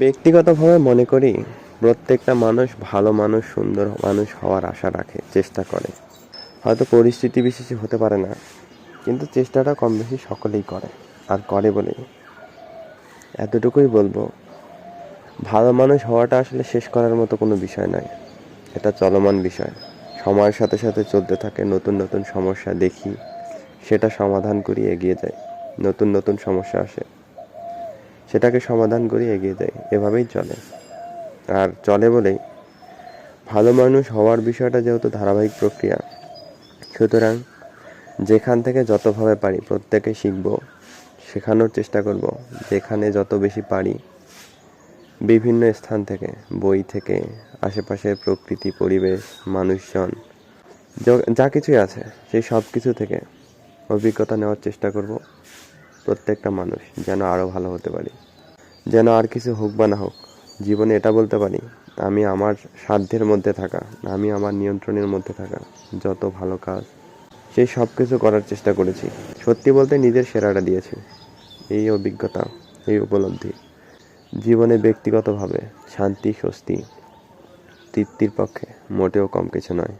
ব্যক্তিগতভাবে মনে করি প্রত্যেকটা মানুষ ভালো মানুষ, সুন্দর মানুষ হওয়ার আশা রাখে, চেষ্টা করে। হয়তো পরিস্থিতি বিশেষে হতে পারে না, কিন্তু চেষ্টাটা কম বেশি সকলেই করে, আর করে বলেই। এতটুকুই বলব, ভালো মানুষ হওয়াটা আসলে শেষ করার মতো কোনো বিষয় নয়। এটা চলমান বিষয়। সময়ের সাথে সাথে চলতে থাকে, নতুন নতুন সমস্যা দেখি, সেটা সমাধান করি এগিয়ে যাই। নতুন নতুন সমস্যা আসে। সেটাকে সমাধান করে, এগিয়ে যাই। এভাবেই চলে। আর চলে বলেই ভালো মানুষ হওয়ার বিষয়টা যেহেতু ধারাবাহিক প্রক্রিয়া, সুতরাং যেখান থেকে যতভাবে পারি প্রত্যেকে শিখব, শেখানোর চেষ্টা করব। যেখানে যত বেশি পারি, বিভিন্ন স্থান থেকে, বই থেকে, আশেপাশের প্রকৃতি, পরিবেশ, মানুষজন, যা কিছুই আছে, সেই সব কিছু থেকে অভিজ্ঞতা নেওয়ার চেষ্টা করব। প্রত্যেকটা মানুষ যেন আরও ভালো হতে পারি। যেন আর কিছু হোক বা না হোক, জীবনে এটা বলতে পারি, আমি আমার সাধ্যের মধ্যে থাকা, আমি আমার নিয়ন্ত্রণের মধ্যে থাকা, যত ভালো কাজ, সেই সব কিছু করার চেষ্টা করেছি। সত্যি বলতে নিজের সেরাটা দিয়েছি। এই অভিজ্ঞতা, এই উপলব্ধি, জীবনে ব্যক্তিগতভাবে শান্তি, স্বস্তি, তৃপ্তির পক্ষে মোটেও কম কিছু নয়।